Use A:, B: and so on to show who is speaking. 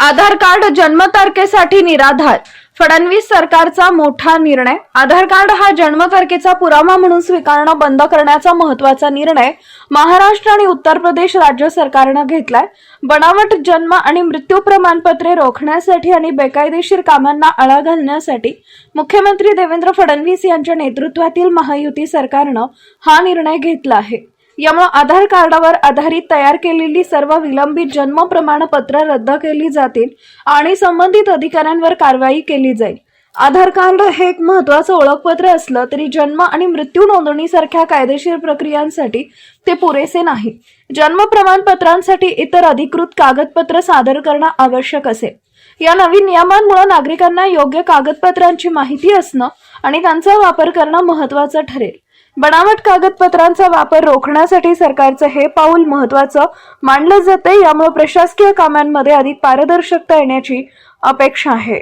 A: आधार card जन्मतारखेसाठी निराधार. फडणवीस सरकारचा मोठा निर्णय. आधार कार्ड हा जन्मतारखेचा पुरावा म्हणून स्वीकारणं बंद करण्याचा महत्त्वाचा निर्णय महाराष्ट्र आणि उत्तर प्रदेश राज्य सरकारनं घेतलाय. बनावट जन्म आणि मृत्यू प्रमाणपत्रे रोखण्यासाठी आणि बेकायदेशीर कामांना आळा घालण्यासाठी मुख्यमंत्री देवेंद्र फडणवीस यांच्या नेतृत्वातील महायुती सरकारनं हा निर्णय घेतला आहे. यामुळे आधार कार्डावर आधारित तयार केलेली सर्व विलंबित जन्म प्रमाणपत्र रद्द केली जातील आणि संबंधित अधिकाऱ्यांवर कारवाई केली जाईल. आधार कार्ड हे एक महत्वाचं ओळखपत्र असलं तरी जन्म आणि मृत्यू नोंदणीसारख्या कायदेशीर प्रक्रियांसाठी ते पुरेसे नाही. जन्म प्रमाणपत्रांसाठी इतर अधिकृत कागदपत्र सादर करणं आवश्यक असेल या नवीन नियमांमुळे नागरिकांना योग्य कागदपत्रांची माहिती असणं आणि त्यांचा वापर करणं महत्वाचं ठरेल. बनावट कागदपत्रांचा वापर रोखण्यासाठी सरकारचं हे पाऊल महत्वाचं मानलं जाते यामुळे प्रशासकीय कामांमध्ये अधिक पारदर्शकता येण्याची अपेक्षा आहे.